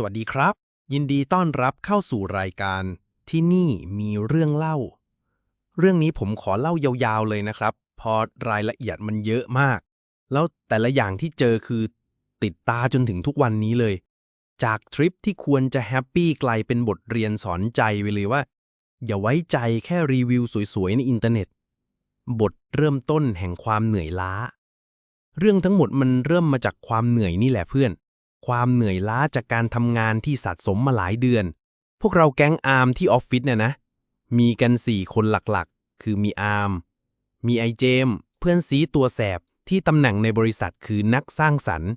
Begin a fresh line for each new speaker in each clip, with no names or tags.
สวัสดีครับ ยินดีต้อนรับเข้าสู่รายการ ที่นี่มีเรื่องเล่า เรื่องนี้ผมขอเล่ายาวๆเลยนะครับ พอรายละเอียดมันเยอะมาก แล้วแต่ละอย่างที่เจอคือติดตาจนถึงทุกวันนี้เลย จากทริปที่ควรจะแฮปปี้กลายเป็นบทเรียนสอนใจไปเลยว่า อย่าไว้ใจแค่รีวิวสวยๆ ในอินเทอร์เน็ต บทเริ่มต้นแห่งความเหนื่อยล้า เรื่องทั้งหมดมันเริ่มมาจากความเหนื่อยนี่แหละเพื่อน ความเหนื่อยล้าจากการทำงานที่สะสมมาหลายเดือน พวกเราแก๊งอาร์มที่ออฟฟิศเนี่ยนะ มีกันสี่คนหลักๆ คือมีอาร์ม มีไอเจม เพื่อนซีตัวแสบที่ตำแหน่งในบริษัทคือนักสร้างสรรค์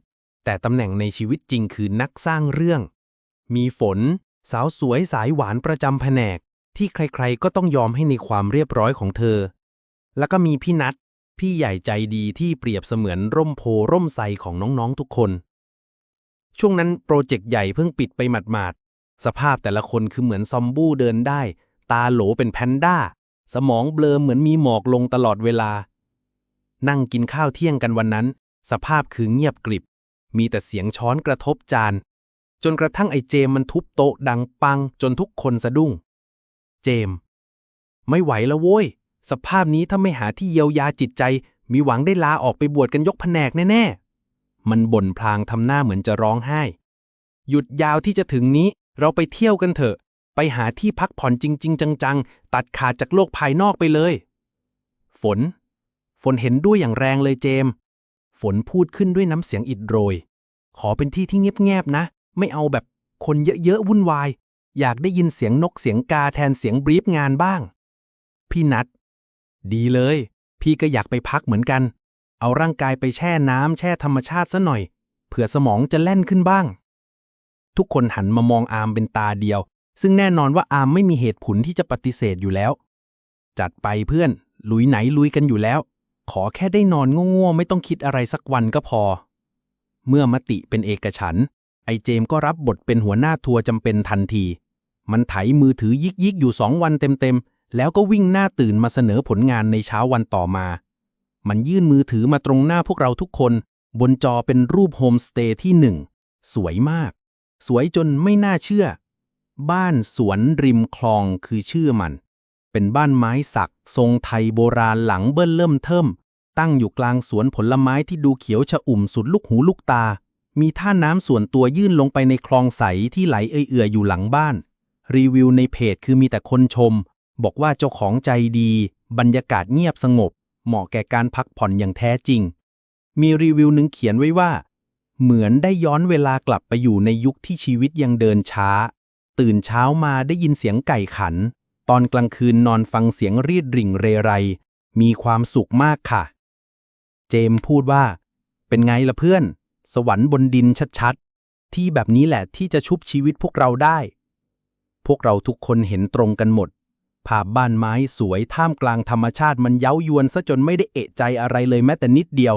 แต่ตำแหน่งในชีวิตจริงคือนักสร้างเรื่อง มีฝน สาวสวยสายหวานประจำแผนก ที่ใครๆก็ต้องยอมให้ในความเรียบร้อยของเธอ แล้วก็มีพี่นัทพี่ใหญ่ใจดีที่เปรียบเสมือนร่มโพร่มไทรของน้องๆทุกคน ช่วงนั้นโปรเจกต์ใหญ่เพิ่งปิดไปหมาดๆ สภาพแต่ละคนคือเหมือนซอมบูเดินได้ ตาโหลเป็นแพนด้า สมองเบลอเหมือนมีหมอกลงตลอดเวลา นั่งกินข้าวเที่ยงกันวันนั้น สภาพคือเงียบกริบ มีแต่เสียงช้อนกระทบจาน จนกระทั่งไอ้เจมมันทุบโต๊ะดังปังจนทุกคนสะดุ้ง เจม ไม่ไหวแล้วโว้ย สภาพนี้ถ้าไม่หาที่เยียวยาจิตใจ มีหวังได้ลาออกไปบวชกันยกแผนกแน่ๆ มันบ่นพลางทำหน้าเหมือนจะร้องไห้ หยุดยาวที่จะถึงนี้ เราไปเที่ยวกันเถอะ ไปหาที่พักผ่อนจริง ๆ จัง ๆ ตัดขาดจากโลกภายนอกไปเลย ฝน ฝนเห็นด้วยอย่างแรงเลยเจม ฝนพูดขึ้นด้วยน้ำเสียงอิดโรย ขอเป็นที่ที่เงียบๆนะ ไม่เอาแบบคนเยอะๆวุ่นวาย อยากได้ยินเสียงนกเสียงกาแทนเสียงบรีฟงานบ้าง พี่นัด ดีเลย พี่ก็อยากไปพักเหมือนกัน เอาร่างกายไปแช่น้ำแช่ธรรมชาติซะหน่อย เผื่อสมองจะแล่นขึ้นบ้าง ทุกคนหันมามองอาร์มเป็นตาเดียว ซึ่งแน่นอนว่าอาร์มไม่มีเหตุผลที่จะปฏิเสธอยู่แล้ว จัดไปเพื่อน ลุยไหนลุยกันอยู่แล้ว ขอแค่ได้นอนง่วงๆไม่ต้องคิดอะไรสักวันก็พอ เมื่อมติเป็นเอกฉัน ไอเจมก็รับบทเป็นหัวหน้าทัวร์จำเป็นทันที มันไถมือถือยิกๆอยู่สองวันเต็มๆแล้วก็วิ่งหน้าตื่นมาเสนอผลงานในเช้าวันต่อมา มันยื่นมือถือมาตรงหน้าพวกเราทุกคน บนจอเป็นรูปโฮมสเตย์ที่หนึ่ง สวยมาก สวยจนไม่น่าเชื่อ บ้านสวนริมคลองคือชื่อมัน เป็นบ้านไม้สัก ทรงไทยโบราณหลังเบิ้ลเริ่มเทิมตั้งอยู่กลางสวนผลไม้ที่ดูเขียวชะอุ่มสุดลูกหูลูกตา มีท่าน้ำส่วนตัวยื่นลงไปในคลองใสที่ไหลเอื่อยๆอยู่หลังบ้าน รีวิวในเพจคือมีแต่คนชม บอกว่าเจ้าของใจดี บรรยากาศเงียบสงบ เหมาะแก่การพักผ่อนอย่างแท้จริง มีรีวิวหนึ่งเขียนไว้ว่า เหมือนได้ย้อนเวลากลับไปอยู่ในยุคที่ชีวิตยังเดินช้า ตื่นเช้ามาได้ยินเสียงไก่ขัน ตอนกลางคืนนอนฟังเสียงรีดริ่งเรไร มีความสุขมากค่ะ เจมส์พูดว่า เป็นไงล่ะเพื่อน สวรรค์บนดินชัดๆ ที่แบบนี้แหละที่จะชุบชีวิตพวกเราได้ พวกเราทุกคนเห็นตรงกันหมด ภาพบ้านไม้สวยท่ามกลางธรรมชาติมันเย้ายวนซะจนไม่ได้เอะใจอะไรเลยแม้แต่นิดเดียว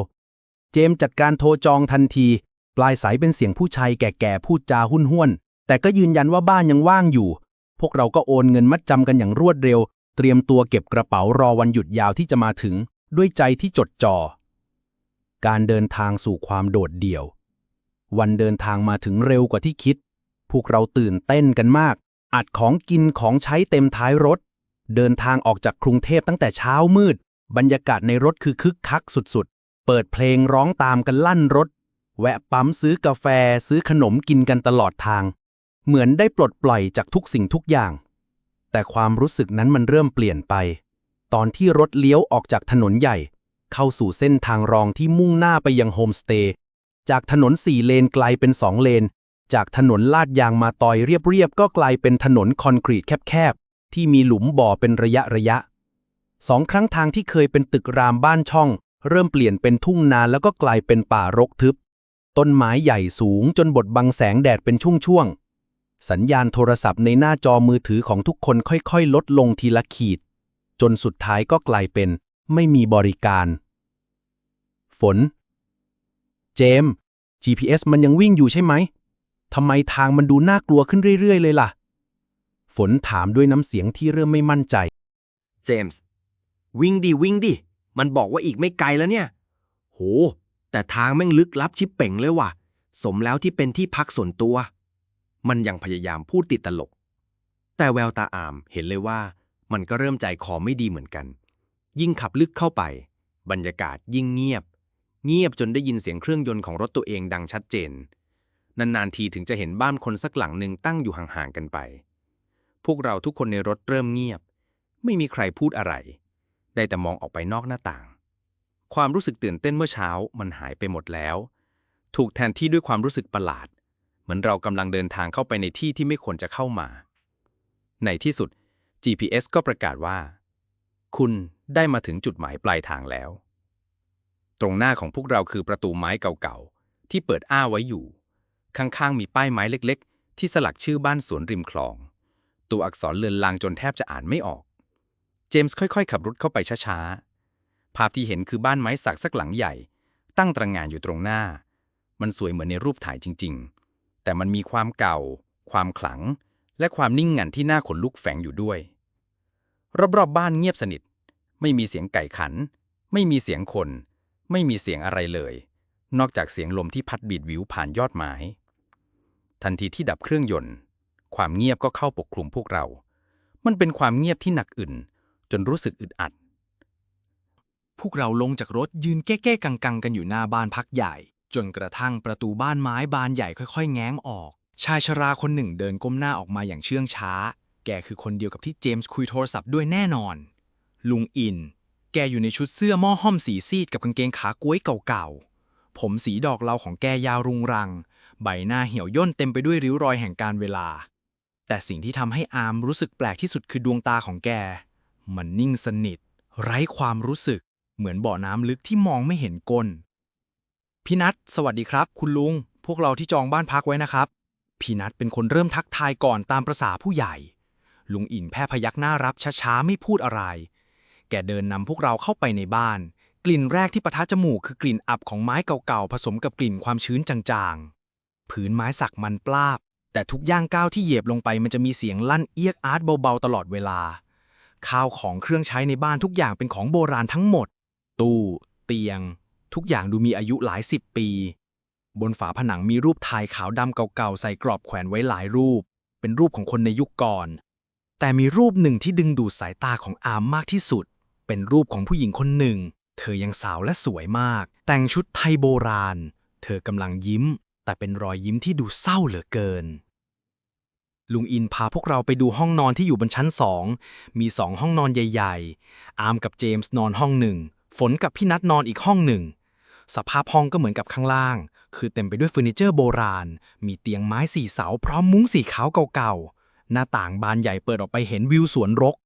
เจมส์จัดการโทรจองทันที ปลายสายเป็นเสียงผู้ชายแก่ๆพูดจาหุ้นห้วน แต่ก็ยืนยันว่าบ้านยังว่างอยู่ พวกเราก็โอนเงินมัดจำกันอย่างรวดเร็ว เตรียมตัวเก็บกระเป๋ารอวันหยุดยาวที่จะมาถึง ด้วยใจที่จดจ่อการเดินทางสู่ความโดดเดี่ยว วันเดินทางมาถึงเร็วกว่าที่คิด พวกเราตื่นเต้นกันมากอัดของกินของใช้เต็มท้ายรถ เดินทางออกจากกรุงเทพตั้งแต่เช้ามืด บรรยากาศในรถคือคึกคักสุดๆ เปิดเพลงร้องตามกันลั่นรถ แวะปั๊มซื้อกาแฟซื้อขนมกินกันตลอดทาง เหมือนได้ปลดปล่อยจากทุกสิ่งทุกอย่าง แต่ความรู้สึกนั้นมันเริ่มเปลี่ยนไป ตอนที่รถเลี้ยวออกจากถนนใหญ่ เข้าสู่เส้นทางรองที่มุ่งหน้าไปยังโฮมสเตย์จากถนนสี่เลนกลายเป็นสองเลน จากถนนลาดยางมาตอยเรียบๆก็กลายเป็นถนนคอนกรีตแคบๆ ที่มีหลุมบ่อเป็นระยะระยะ สองครั้งทางที่เคยเป็นตึกรามบ้านช่อง เริ่มเปลี่ยนเป็นทุ่งนาแล้วก็กลายเป็นป่ารกทึบ ต้นไม้ใหญ่สูงจนบดบังแสงแดดเป็นช่วงๆ สัญญาณโทรศัพท์ในหน้าจอมือถือของทุกคนค่อยๆ ลดลงทีละขีด จนสุดท้ายก็กลายเป็น ไม่มีบริการ ฝน เจมส์ GPS มันยังวิ่งอยู่ใช่ไหมทำไมทางมันดูน่ากลัวขึ้นเรื่อยๆ เลยล่ะ ฝนถามด้วยน้ำเสียงที่เริ่มไม่มั่นใจ
เจมส์ วิ่งดิ วิ่งดิ มันบอกว่าอีกไม่ไกลแล้วเนี่ย โห แต่ทางแม่งลึกลับชิบเป่งเลยว่ะ สมแล้วที่เป็นที่พักส่วนตัว มันยังพยายามพูดติดตลก แต่แววตาอามเห็นเลยว่า มันก็เริ่มใจคอไม่ดีเหมือนกัน ยิ่งขับลึกเข้าไป บรรยากาศยิ่งเงียบ เงียบจนได้ยินเสียงเครื่องยนต์ของรถตัวเองดังชัดเจน นานๆทีถึงจะเห็นบ้านคนสักหลังหนึ่งตั้งอยู่ห่างๆกันไป พวกเราทุกคนในรถเริ่มเงียบ ไม่มีใครพูดอะไร ได้แต่มองออกไปนอกหน้าต่าง ความรู้สึกตื่นเต้นเมื่อเช้ามันหายไปหมดแล้ว ถูกแทนที่ด้วยความรู้สึกประหลาด เหมือนเรากำลังเดินทางเข้าไปในที่ที่ไม่ควรจะเข้ามา ในที่สุด GPS ก็ประกาศว่า คุณได้มาถึงจุดหมายปลายทางแล้ว ตรงหน้าของพวกเราคือประตูไม้เก่าๆ ที่เปิดอ้าไว้อยู่ ข้างๆ มีป้ายไม้เล็ก ๆ ที่สลักชื่อบ้านสวนริมคลอง ตัวอักษรเลือนลางจนแทบจะอ่านไม่ออก เจมส์ค่อยๆ ขับรถเข้าไปช้าๆ ภาพที่เห็นคือบ้านไม้สักสักหลังใหญ่ ตั้งตระหง่านอยู่ตรงหน้า มันสวยเหมือนในรูปถ่ายจริง ๆ แต่มันมีความเก่า ความขลัง และความนิ่งงันที่น่าขนลุกแฝงอยู่ด้วย รอบๆบบ้านเงียบสนิท ไม่มีเสียงไก่ขัน ไม่มีเสียงคน ไม่มีเสียงอะไรเลย นอกจากเสียงลมที่พัดบีดวิวผ่านยอดไม้ทันทีที่ดับเครื่องยนต์ ความเงียบก็เข้าปกคลุมพวกเรา มันเป็นความเงียบที่หนักอึนจนรู้สึกอึดอัด
พวกเราลงจากรถยืนแก้ๆกังๆกันอยู่หน้าบ้านพักใหญ่ จนกระทั่งประตูบ้านไม้บานใหญ่ค่อย ๆ แง้มออก ชายชราคนหนึ่งเดินก้มหน้าออกมาอย่างเชื่องช้า แกคือคนเดียวกับที่เจมส์คุยโทรศัพท์ด้วยแน่นอน ลุงอิน แกอยู่ในชุดเสื้อหม้อห้อมสีซีดกับกางเกงขาก้วยเก่าๆ ผมสีดอกเหลาของแกยาวรุงรัง ใบหน้าเหี่ยวย่นเต็มไปด้วยริ้วรอยแห่งการเวลา แต่สิ่งที่ทำให้อามรู้สึกแปลกที่สุดคือดวงตาของแก มันนิ่งสนิท ไร้ความรู้สึก เหมือนบ่อน้ำลึกที่มองไม่เห็นก้น พี่นัทสวัสดีครับ คุณลุง พวกเราที่จองบ้านพักไว้นะครับ พี่นัทเป็นคนเริ่มทักทายก่อนตามประษาผู้ใหญ่ ลุงอินแพ่พยักหน้ารับช้าๆไม่พูดอะไร แกเดินนำพวกเราเข้าไปในบ้าน กลิ่นแรกที่ปะทะจมูกคือกลิ่นอับของไม้เก่าๆผสมกับกลิ่นความชื้นจางๆ ผืนไม้สักมันปลาบ แต่ทุกย่างก้าวที่เหยียบลงไปมันจะมีเสียงลั่นเอียกอาร์ตเบาๆตลอดเวลา ข้าวของเครื่องใช้ในบ้านทุกอย่างเป็นของโบราณทั้งหมด ตู้ เตียง ทุกอย่างดูมีอายุหลายสิบปี บนฝาผนังมีรูปถ่ายขาวดำเก่าๆ ใส่กรอบแขวนไว้หลายรูป เป็นรูปของคนในยุคก่อน แต่มีรูปหนึ่งที่ดึงดูดสายตาของอามมากที่สุด เป็นรูปของผู้หญิงคนหนึ่ง เธอยังสาวและสวยมาก แต่งชุดไทยโบราณ เธอกำลังยิ้ม แต่เป็นรอยยิ้มที่ดูเศร้าเหลือเกิน ลุงอินพาพวกเราไปดูห้องนอนที่อยู่บนชั้นสองมีสองห้องนอนใหญ่ ๆ อาร์มกับเจมส์นอนห้องหนึ่ง ฝนกับพี่นัทนอนอีกห้องหนึ่ง สภาพห้องก็เหมือนกับข้างล่าง คือเต็มไปด้วยเฟอร์นิเจอร์โบราณ มีเตียงไม้สี่เสาพร้อมมุ้งสีขาวเก่าๆ หน้าต่างบานใหญ่เปิดออกไปเห็นวิวสวนรก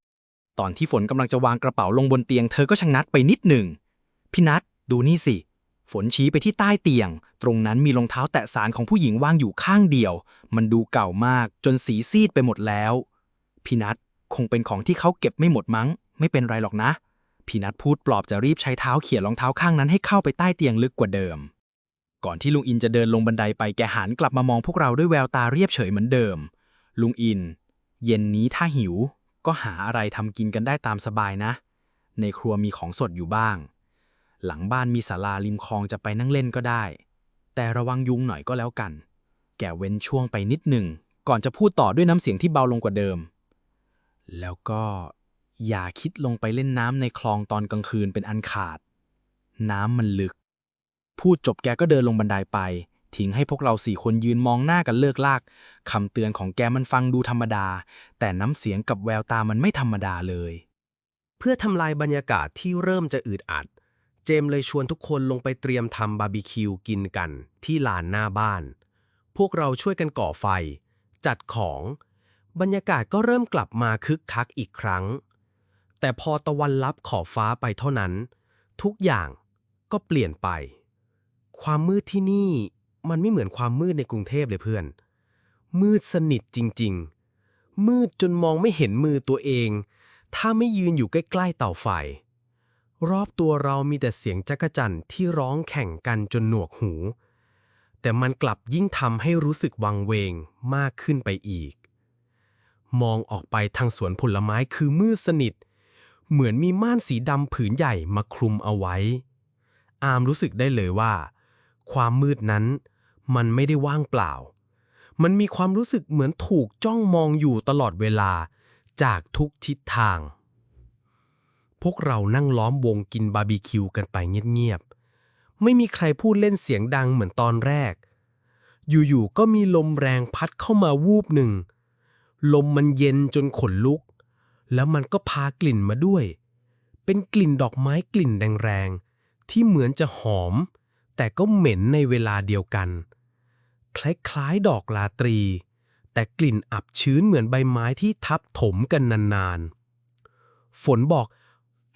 ตอนที่ฝนกำลังจะวางกระเป๋าลงบนเตียงเธอก็ชะงัดไปนิดหนึ่ง พี่นัทดูนี่สิ ฝนชี้ไปที่ใต้เตียง ตรงนั้นมีรองเท้าแตะสารของผู้หญิงวางอยู่ข้างเดียว มันดูเก่ามากจนสีซีดไปหมดแล้ว พี่นัทคงเป็นของที่เขาเก็บไม่หมดมั้ง ไม่เป็นไรหรอกนะ พี่นัทพูดปลอบจะรีบใช้เท้าเขี่ยรองเท้าข้างนั้นให้เข้าไปใต้เตียงลึกกว่าเดิม ก่อนที่ลุงอินจะเดินลงบันไดไปแกหันกลับมามองพวกเราด้วยแววตาเรียบเฉยเหมือนเดิม ลุงอิน เย็นนี้ถ้าหิว ก็หาอะไรทำกินกันได้ตามสบายนะ ในครัวมีของสดอยู่บ้าง หลังบ้านมีศาลาริมคลองจะไปนั่งเล่นก็ได้ แต่ระวังยุงหน่อยก็แล้วกัน แกเว้นช่วงไปนิดหนึ่ง ก่อนจะพูดต่อด้วยน้ำเสียงที่เบาลงกว่าเดิม แล้วก็อย่าคิดลงไปเล่นน้ำในคลองตอนกลางคืนเป็นอันขาด น้ำมันลึก พูดจบแกก็เดินลงบันไดไป ทิ้งให้พวกเราสี่คนยืนมองหน้ากันเลิกลากคำเตือนของแกมันฟังดูธรรมดา แต่น้ำเสียงกับแววตามันไม่ธรรมดาเลย
เพื่อทำลายบรรยากาศที่เริ่มจะอืดอัด เจมเลยชวนทุกคนลงไปเตรียมทำบาร์บีคิวกินกันที่ลานหน้าบ้าน พวกเราช่วยกันก่อไฟ จัดของ บรรยากาศก็เริ่มกลับมาคึกคักอีกครั้ง แต่พอตะวันลับขอบฟ้าไปเท่านั้น ทุกอย่างก็เปลี่ยนไป ความมืดที่นี่มันไม่เหมือนความมืดในกรุงเทพเลยเพื่อน มืดสนิทจริง ๆ มืดจนมองไม่เห็นมือตัวเอง ถ้าไม่ยืนอยู่ใกล้ ๆ เตาไฟ รอบตัวเรามีแต่เสียงจักจั่นที่ร้องแข่งกันจนหนวกหู แต่มันกลับยิ่งทำให้รู้สึกวังเวงมากขึ้นไปอีก มองออกไปทางสวนผลไม้คือมืดสนิท เหมือนมีม่านสีดำผืนใหญ่มาคลุมเอาไว้ อามรู้สึกได้เลยว่า ความมืดนั้นมันไม่ได้ว่างเปล่า
มันมีความรู้สึกเหมือนถูกจ้องมองอยู่ตลอดเวลาจากทุกทิศทาง พวกเรานั่งล้อมวงกินบาร์บีคิวกันไปเงียบๆ ไม่มีใครพูดเล่นเสียงดังเหมือนตอนแรก อยู่ๆ ก็มีลมแรงพัดเข้ามาวูบหนึ่ง ลมมันเย็นจนขนลุก แล้วมันก็พากลิ่นมาด้วย เป็นกลิ่นดอกไม้กลิ่นแรงๆ ที่เหมือนจะหอม แต่ก็เหม็นในเวลาเดียวกัน คล้ายๆ ดอกลาตรี แต่กลิ่นอับชื้นเหมือนใบไม้ที่ทับถมกันนานๆ ฝนบอก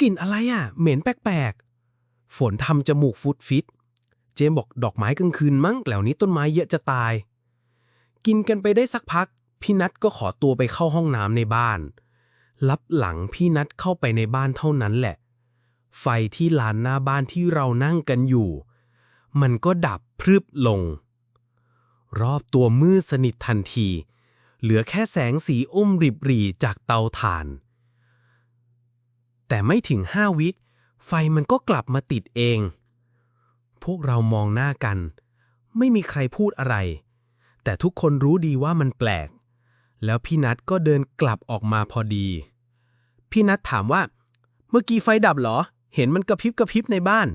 กลิ่นอะไรอะ เหม็นแปลกๆ ฝนทำจมูกฟุดฟิต เจมบอกดอกไม้กลางคืนมั้งแถวนี้ต้นไม้เยอะจะตาย กินกันไปได้สักพัก พี่นัทก็ขอตัวไปเข้าห้องน้ำในบ้าน ลับหลังพี่นัทเข้าไปในบ้านเท่านั้นแหละ ไฟที่ลานหน้าบ้านที่เรานั่งกันอยู่ มันก็ดับพรึบลง รอบตัวมืดสนิททันที เหลือแค่แสงสีอุ้มริบหรี่จากเตาถ่าน แต่ไม่ถึงห้าวิไฟมันก็กลับมาติดเอง พวกเรามองหน้ากัน ไม่มีใครพูดอะไร แต่ทุกคนรู้ดีว่ามันแปลก แล้วพี่นัทก็เดินกลับออกมาพอดี พี่นัทถามว่า เมื่อกี้ไฟดับเหรอ เห็นมันกระพริบกระพริบในบ้าน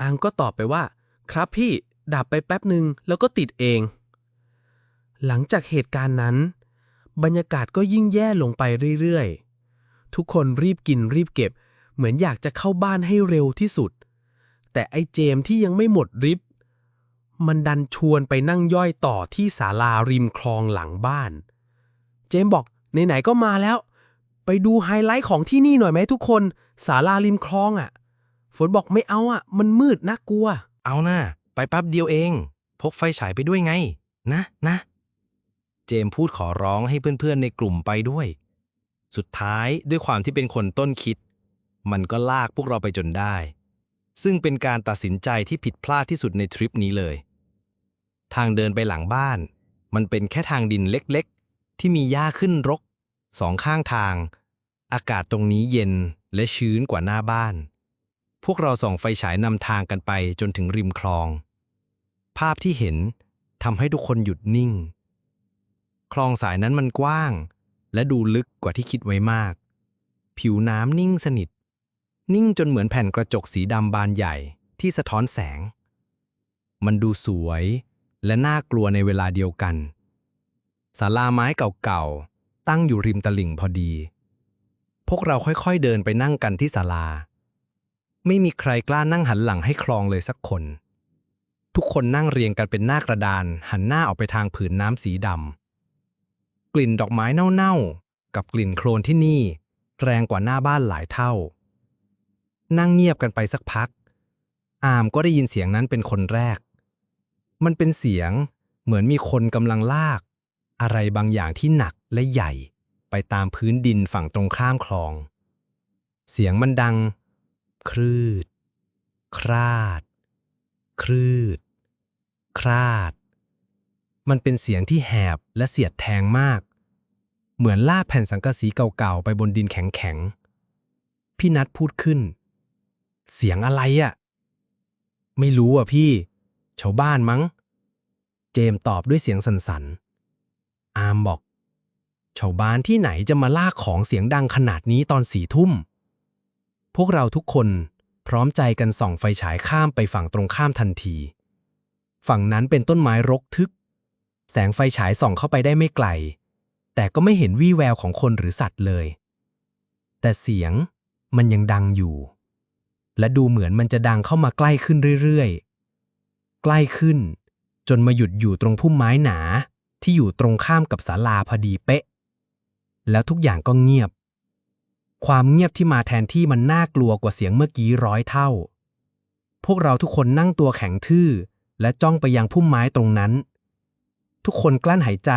อังก็ตอบไปว่า ครับพี่ดับไปแป๊บหนึ่งแล้วก็ติดเอง หลังจากเหตุการณ์นั้น บรรยากาศก็ยิ่งแย่ลงไปเรื่อยๆ ทุกคนรีบกินรีบเก็บ เหมือนอยากจะเข้าบ้านให้เร็วที่สุด แต่ไอ้เจมที่ยังไม่หมดริบ มันดันชวนไปนั่งย่อยต่อที่ศาลาริมคลองหลังบ้าน เจมบอกไหนๆก็มาแล้ว ไปดูไฮไลท์ของที่นี่หน่อยไหมทุกคนศาลาริมคลองอะ ฝนบอกไม่เอาอะ มันมืดน่ากลัว
เอานะ่ะไปแป๊บเดียวเอง พกไฟฉายไปด้วยไง นะนะ เจมพูดขอร้องให้เพื่อนๆในกลุ่มไปด้วย สุดท้ายด้วยความที่เป็นคนต้นคิด มันก็ลากพวกเราไปจนได้ ซึ่งเป็นการตัดสินใจที่ผิดพลาดที่สุดในทริปนี้เลย ทางเดินไปหลังบ้าน มันเป็นแค่ทางดินเล็กๆ ที่มีหญ้าขึ้นรกสองข้างทาง อากาศตรงนี้เย็นและชื้นกว่าหน้าบ้าน พวกเราส่องไฟฉายนำทางกันไปจนถึงริมคลอง ภาพที่เห็นทำให้ทุกคนหยุดนิ่ง คลองสายนั้นมันกว้าง และดูลึกกว่าที่คิดไว้มาก ผิวน้ำนิ่งสนิท นิ่งจนเหมือนแผ่นกระจกสีดำบานใหญ่ที่สะท้อนแสง มันดูสวยและน่ากลัวในเวลาเดียวกันศาลาไม้เก่าๆ ตั้งอยู่ริมตลิ่งพอดี พวกเราค่อยๆเดินไปนั่งกันที่ศาลา ไม่มีใครกล้านั่งหันหลังให้คลองเลยสักคน ทุกคนนั่งเรียงกันเป็นหน้ากระดาน หันหน้าออกไปทางผืนน้ำสีดำ กลิ่นดอกไม้เน่าๆ กับกลิ่นโคลนที่นี่ แรงกว่าหน้าบ้านหลายเท่า นั่งเงียบกันไปสักพัก อามก็ได้ยินเสียงนั้นเป็นคนแรก มันเป็นเสียงเหมือนมีคนกำลังลาก อะไรบางอย่างที่หนักและใหญ่ไปตามพื้นดินฝั่งตรงข้ามคลอง เสียงมันดัง ครืด คราด ครืด คราด มันเป็นเสียงที่แหบและเสียดแทงมาก เหมือนลากแผ่นสังกะสีเก่าๆ ไปบนดินแข็งๆ พี่นัทพูดขึ้น เสียงอะไรอะ่ะ ไม่รู้อะพี่ ชาวบ้านมั้ง เจมตอบด้วยเสียงสันๆ อามบอก ชาวบ้านที่ไหนจะมาลากของเสียงดังขนาดนี้ตอนสี่ทุ่ม พวกเราทุกคนพร้อมใจกันส่องไฟฉายข้ามไปฝั่งตรงข้ามทันที ฝั่งนั้นเป็นต้นไม้รกทึก แสงไฟฉายส่องเข้าไปได้ไม่ไกล แต่ก็ไม่เห็นวี่แววของคนหรือสัตว์เลย แต่เสียงมันยังดังอยู่ และดูเหมือนมันจะดังเข้ามาใกล้ขึ้นเรื่อยๆ ใกล้ขึ้น จนมาหยุดอยู่ตรงพุ่มไม้หนาที่อยู่ตรงข้ามกับศาลาพอดีเป๊ะ แล้วทุกอย่างก็เงียบ ความเงียบที่มาแทนที่มันน่ากลัวกว่าเสียงเมื่อกี้ร้อยเท่า พวกเราทุกคนนั่งตัวแข็งทื่อ และจ้องไปยังพุ่มไม้ตรงนั้น ทุกคนกลั้นหายใจ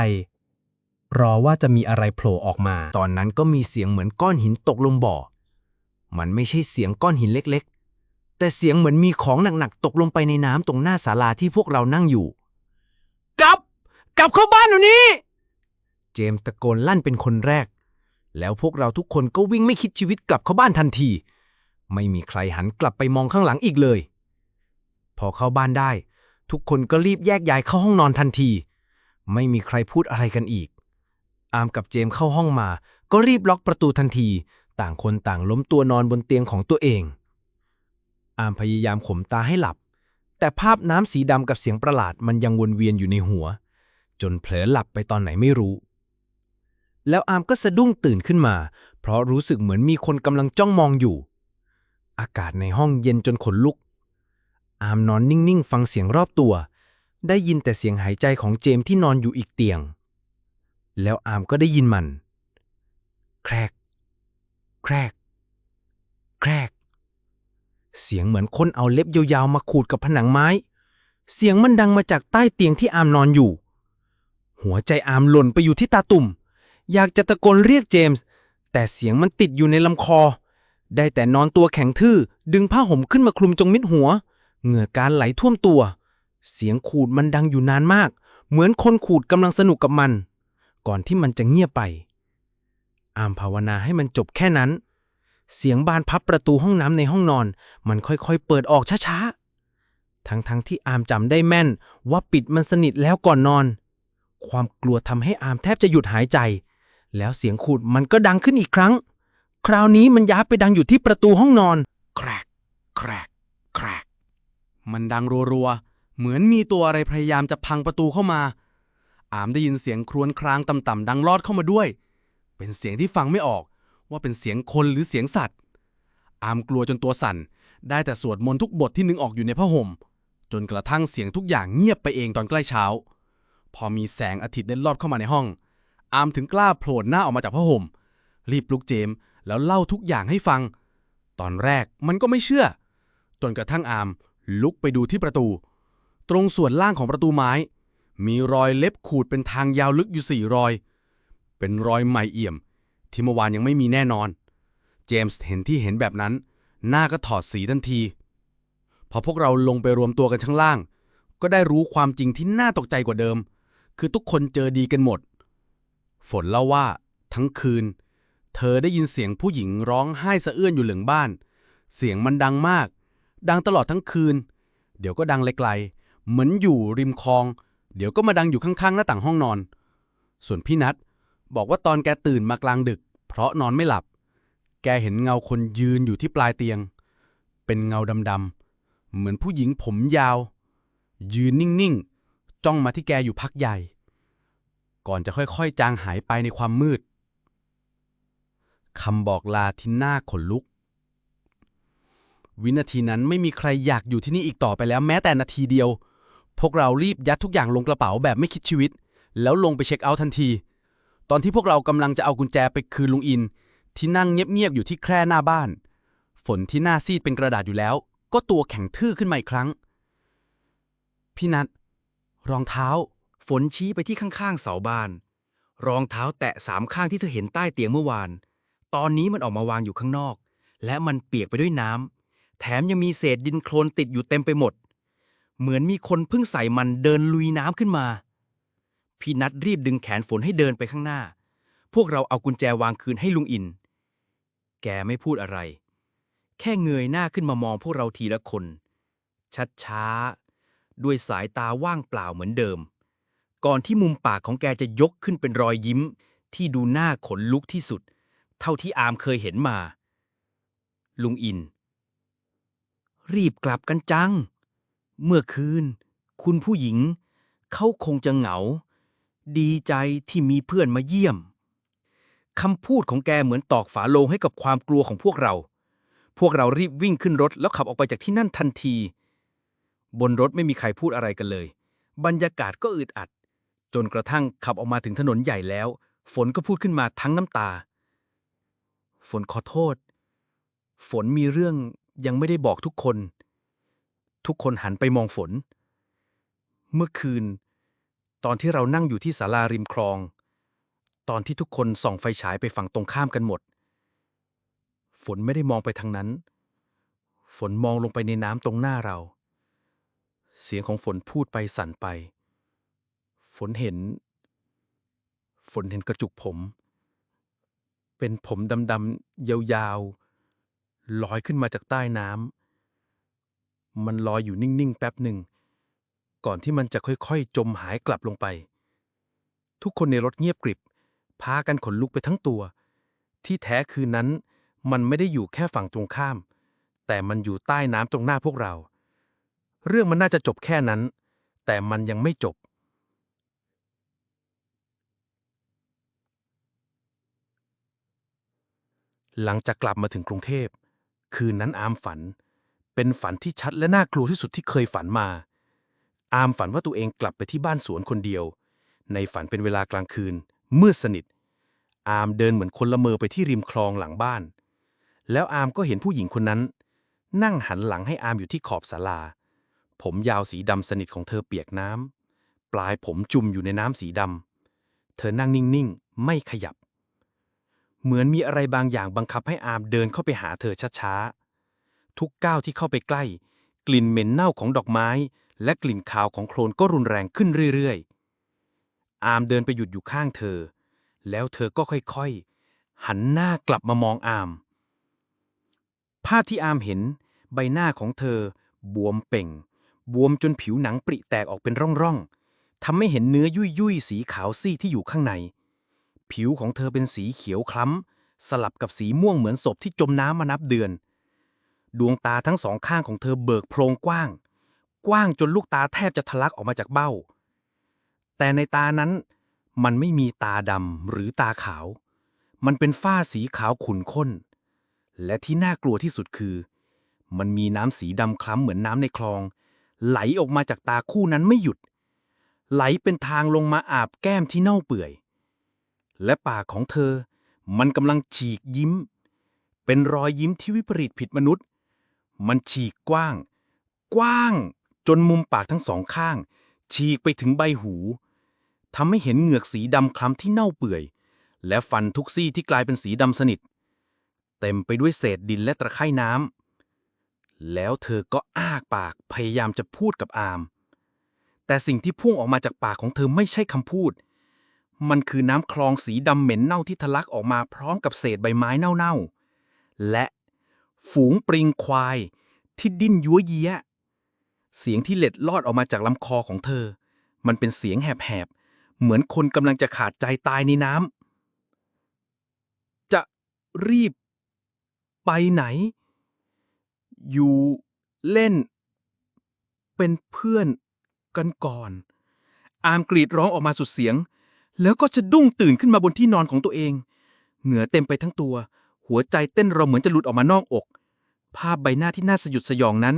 รอว่าจะมีอะไรโผล่ออกมา
ตอนนั้นก็มีเสียงเหมือนก้อนหินตกลงบ่อ มันไม่ใช่เสียงก้อนหินเล็กๆ แต่เสียงเหมือนมีของหนักๆ ตกลงไปในน้ำตรงหน้าศาลาที่พวกเรานั่งอยู่ กลับ กลับเข้าบ้านเดี๋ยวนี้ เจมส์ตะโกนลั่นเป็นคนแรก แล้วพวกเราทุกคนก็วิ่งไม่คิดชีวิตกลับเข้าบ้านทันที ไม่มีใครหันกลับไปมองข้างหลังอีกเลย พอเข้าบ้านได้ ทุกคนก็รีบแยกย้ายเข้าห้องนอนทันที
ไม่มีใครพูดอะไรกันอีก อามกับเจมเข้าห้องมา ก็รีบล็อกประตูทันที ต่างคนต่างล้มตัวนอนบนเตียงของตัวเอง อามพยายามข่มตาให้หลับ แต่ภาพน้ำสีดำกับเสียงประหลาดมันยังวนเวียนอยู่ในหัว จนเผลอหลับไปตอนไหนไม่รู้ แล้วอามก็สะดุ้งตื่นขึ้นมา เพราะรู้สึกเหมือนมีคนกำลังจ้องมองอยู่ อากาศในห้องเย็นจนขนลุก อามนอนนิ่งๆ ฟังเสียงรอบตัว ได้ยินแต่เสียงหายใจของเจมส์ที่นอนอยู่อีกเตียง แล้วอามก็ได้ยินมัน แครก แครก แครก เสียงเหมือนคนเอาเล็บยาวๆมาขูดกับผนังไม้ เสียงมันดังมาจากใต้เตียงที่อามนอนอยู่ หัวใจอามหล่นไปอยู่ที่ตาตุ่ม อยากจะตะโกนเรียกเจมส์ แต่เสียงมันติดอยู่ในลำคอ ได้แต่นอนตัวแข็งทื่อ ดึงผ้าห่มขึ้นมาคลุมจงมิดหัว เหงื่อการไหลท่วมตัวเเสียงขูดมันดังอยู่นานมาก เหมือนคนขูดกำลังสนุกกับมัน ก่อนที่มันจะเงียบไป อามภาวนาให้มันจบแค่นั้น เสียงบานพับประตูห้องน้ำในห้องนอน มันค่อยๆเปิดออกช้าๆ ทั้งๆที่อามจำได้แม่นว่าปิดมันสนิทแล้วก่อนนอน ความกลัวทำให้อามแทบจะหยุดหายใจ แล้วเสียงขูดมันก็ดังขึ้นอีกครั้ง คราวนี้มันย้าไปดังอยู่ที่ประตูห้องนอน
แครก แครก แครก มันดังรัวๆ เหมือนมีตัวอะไรพยายามจะพังประตูเข้ามา อามได้ยินเสียงครวญครางต่ำๆดังลอดเข้ามาด้วย เป็นเสียงที่ฟังไม่ออก ว่าเป็นเสียงคนหรือเสียงสัตว์ อามกลัวจนตัวสั่น ได้แต่สวดมนต์ทุกบทที่นึงออกอยู่ในผ้าห่ม จนกระทั่งเสียงทุกอย่างเงียบไปเองตอนใกล้เช้า พอมีแสงอาทิตย์เล็ดลอดเข้ามาในห้อง อามถึงกล้าโผล่หน้าออกมาจากผ้าห่ม รีบลุกเจมส์แล้วเล่าทุกอย่างให้ฟัง ตอนแรกมันก็ไม่เชื่อ จนกระทั่งอามลุกไปดูที่ประตู ตรงส่วนล่างของประตูไม้ มีรอยเล็บขูดเป็นทางยาวลึกอยู่สี่รอย เป็นรอยใหม่เอี่ยม ที่เมื่อวานยังไม่มีแน่นอน เจมส์เห็นที่เห็นแบบนั้น หน้าก็ถอดสีทันที พอพวกเราลงไปรวมตัวกันข้างล่าง ก็ได้รู้ความจริงที่น่าตกใจกว่าเดิม คือทุกคนเจอดีกันหมด ฝนเล่าว่า ทั้งคืน เธอได้ยินเสียงผู้หญิงร้องไห้สะเอื้อนอยู่หลังบ้าน เสียงมันดังมาก ดังตลอดทั้งคืน เดี๋ยวก็ดังไกลๆ เหมือนอยู่ริมคลอง เดี๋ยวก็มาดังอยู่ข้างๆ หน้าต่างห้องนอน ส่วนพี่นัทบอกว่าตอนแกตื่นมากลางดึก เพราะนอนไม่หลับ แกเห็นเงาคนยืนอยู่ที่ปลายเตียง เป็นเงาดำๆ เหมือนผู้หญิงผมยาว ยืนนิ่งๆ จ้องมาที่แกอยู่พักใหญ่ ก่อนจะค่อยๆ จางหายไปในความมืดคำบอกลาที่น่าขนลุก วินาทีนั้นไม่มีใครอยากอยู่ที่นี่อีกต่อไปแล้วแม้แต่นาทีเดียว พวกเรารีบยัดทุกอย่างลงกระเป๋าแบบไม่คิดชีวิต แล้วลงไปเช็คเอาท์ทันที ตอนที่พวกเรากำลังจะเอากุญแจไปคืนลุงอิน ที่นั่งเงียบๆอยู่ที่แคร่หน้าบ้าน ฝนที่หน้าซีดเป็นกระดาษอยู่แล้ว ก็ตัวแข็งทื่อขึ้นมาอีกครั้ง พี่นัทรองเท้า
ฝนชี้ไปที่ข้างๆเสาบ้าน รองเท้าแตะสามข้างที่เธอเห็นใต้เตียงเมื่อวาน ตอนนี้มันออกมาวางอยู่ข้างนอก และมันเปียกไปด้วยน้ำแถมยังมีเศษดินโคลนติดอยู่เต็มไปหมด เหมือนมีคนเพิ่งใส่มันเดินลุยน้ำขึ้นมา พี่นัดรีบดึงแขนฝนให้เดินไปข้างหน้า พวกเราเอากุญแจวางคืนให้ลุงอิน แกไม่พูดอะไร แค่เงยหน้าขึ้นมามองพวกเราทีละคนช้าๆด้วยสายตาว่างเปล่าเหมือนเดิม ก่อนที่มุมปากของแกจะยกขึ้นเป็นรอยยิ้ม ที่ดูหน้าขนลุกที่สุด เท่าที่อามเคยเห็นมา ลุงอิน รีบกลับกันจัง เมื่อคืน คุณผู้หญิง เขาคงจะเหงา ดีใจที่มีเพื่อนมาเยี่ยมคำพูดของแกเหมือนตอกฝาโลงให้กับความกลัวของพวกเรา พวกเรารีบวิ่งขึ้นรถแล้วขับออกไปจากที่นั่นทันที บนรถไม่มีใครพูดอะไรกันเลย บรรยากาศก็อึดอัด จนกระทั่งขับออกมาถึงถนนใหญ่แล้ว ฝนก็พูดขึ้นมาทั้งน้ำตา ฝนขอโทษ ฝนมีเรื่องยังไม่ได้บอกทุกคน ทุกคนหันไปมองฝน เมื่อคืน ตอนที่เรานั่งอยู่ที่ศาลาริมคลอง ตอนที่ทุกคนส่องไฟฉายไปฝั่งตรงข้ามกันหมด ฝนไม่ได้มองไปทางนั้น ฝนมองลงไปในน้ำตรงหน้าเรา เสียงของฝนพูดไปสั่นไป ฝนเห็น ฝนเห็นกระจุกผม เป็นผมดำๆยาวๆลอยขึ้นมาจากใต้น้ำ มันลอยอยู่นิ่งๆ แป๊บหนึ่ง ก่อนที่มันจะค่อยๆ จมหายกลับลงไป
ทุกคนในรถเงียบกริบ พากันขนลุกไปทั้งตัว ที่แท้คืนนั้น มันไม่ได้อยู่แค่ฝั่งตรงข้าม แต่มันอยู่ใต้น้ำตรงหน้าพวกเรา เรื่องมันน่าจะจบแค่นั้น แต่มันยังไม่จบ หลังจากกลับมาถึงกรุงเทพ คืนนั้นอามฝัน เป็นฝันที่ชัดและน่ากลัวที่สุดที่เคยฝันมา อามฝันว่าตัวเองกลับไปที่บ้านสวนคนเดียว ในฝันเป็นเวลากลางคืน มืดสนิท อามเดินเหมือนคนละเมอไปที่ริมคลองหลังบ้าน แล้วอามก็เห็นผู้หญิงคนนั้น นั่งหันหลังให้อามอยู่ที่ขอบศาลา ผมยาวสีดำสนิทของเธอเปียกน้ำ ปลายผมจุ่มอยู่ในน้ำสีดำ เธอนั่งนิ่งๆ ไม่ขยับ เหมือนมีอะไรบางอย่างบังคับให้อามเดินเข้าไปหาเธอช้าๆ ทุกก้าวที่เข้าไปใกล้ กลิ่นเหม็นเน่าของดอกไม้ และกลิ่นคาวของโคลนก็รุนแรงขึ้นเรื่อยๆ อามเดินไปหยุดอยู่ข้างเธอ แล้วเธอก็ค่อยๆ หันหน้ากลับมามองอาม ภาพที่อามเห็น ใบหน้าของเธอ บวมเป่ง บวมจนผิวหนังปริแตกออกเป็นร่องๆทำให้เห็นเนื้อยุ่ยๆสีขาวซีที่อยู่ข้างใน ผิวของเธอเป็นสีเขียวคล้ำสลับกับสีม่วงเหมือนศพที่จมน้ำมานับเดือน ดวงตาทั้งสองข้างของเธอเบิกโพรงกว้าง กว้างจนลูกตาแทบจะทะลักออกมาจากเบ้า แต่ในตานั้นมันไม่มีตาดำหรือตาขาว มันเป็นฝ้าสีขาวขุ่นข้น และที่น่ากลัวที่สุดคือ มันมีน้ำสีดำคล้ำเหมือนน้ำในคลอง ไหลออกมาจากตาคู่นั้นไม่หยุด ไหลเป็นทางลงมาอาบแก้มที่เน่าเปื่อย และปากของเธอ มันกำลังฉีกยิ้ม เป็นรอยยิ้มที่วิปริตผิดมนุษย์ มันฉีกกว้าง กว้าง จนมุมปากทั้งสองข้าง ฉีกไปถึงใบหูทำให้เห็นเหงือกสีดำคล้ำที่เน่าเปื่อย และฟันทุกซี่ที่กลายเป็นสีดำสนิท เต็มไปด้วยเศษดินและตะไคร่น้ำแล้วเธอก็อ้าปากพยายามจะพูดกับอาม แต่สิ่งที่พุ่งออกมาจากปากของเธอไม่ใช่คำพูด มันคือน้ำคลองสีดำเหม็นเน่าที่ทะลักออกมาพร้อมกับเศษใบไม้เน่าๆและ ฝูงปริงควาย ที่ดิ้นยัวเยียเสียงที่เล็ดลอดออกมาจากลำคอของเธอ มันเป็นเสียงแหบๆ เหมือนคนกำลังจะขาดใจตายในน้ำ จะรีบ ไปไหน อยู่เล่น เป็นเพื่อนกันก่อน อามกรีดร้องออกมาสุดเสียง แล้วก็จะดุ้งตื่นขึ้นมาบนที่นอนของตัวเอง เหงื่อเต็มไปทั้งตัว หัวใจเต้นเราเหมือนจะหลุดออกมานอกอก ภาพใบหน้าที่น่าสยดสยองนั้น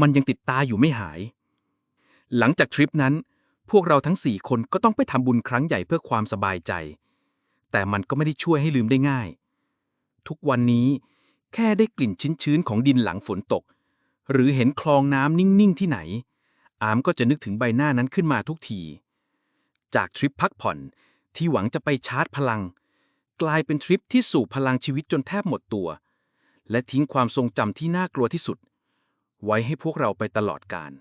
มันยังติดตาอยู่ไม่หาย หลังจากทริปนั้น พวกเราทั้งสี่คนก็ต้องไปทำบุญครั้งใหญ่เพื่อความสบายใจ แต่มันก็ไม่ได้ช่วยให้ลืมได้ง่าย ทุกวันนี้แค่ได้กลิ่นชื้นๆของดินหลังฝนตก หรือเห็นคลองน้ำนิ่งๆที่ไหน อามก็จะนึกถึงใบหน้านั้นขึ้นมาทุกที จากทริปพักผ่อนที่หวังจะไปชาร์จพลัง กลายเป็นทริปที่สูบพลังชีวิตจนแทบหมดตัว และทิ้งความทรงจำที่น่ากลัวที่สุด ไว้ให้พวกเราไปตลอดกาล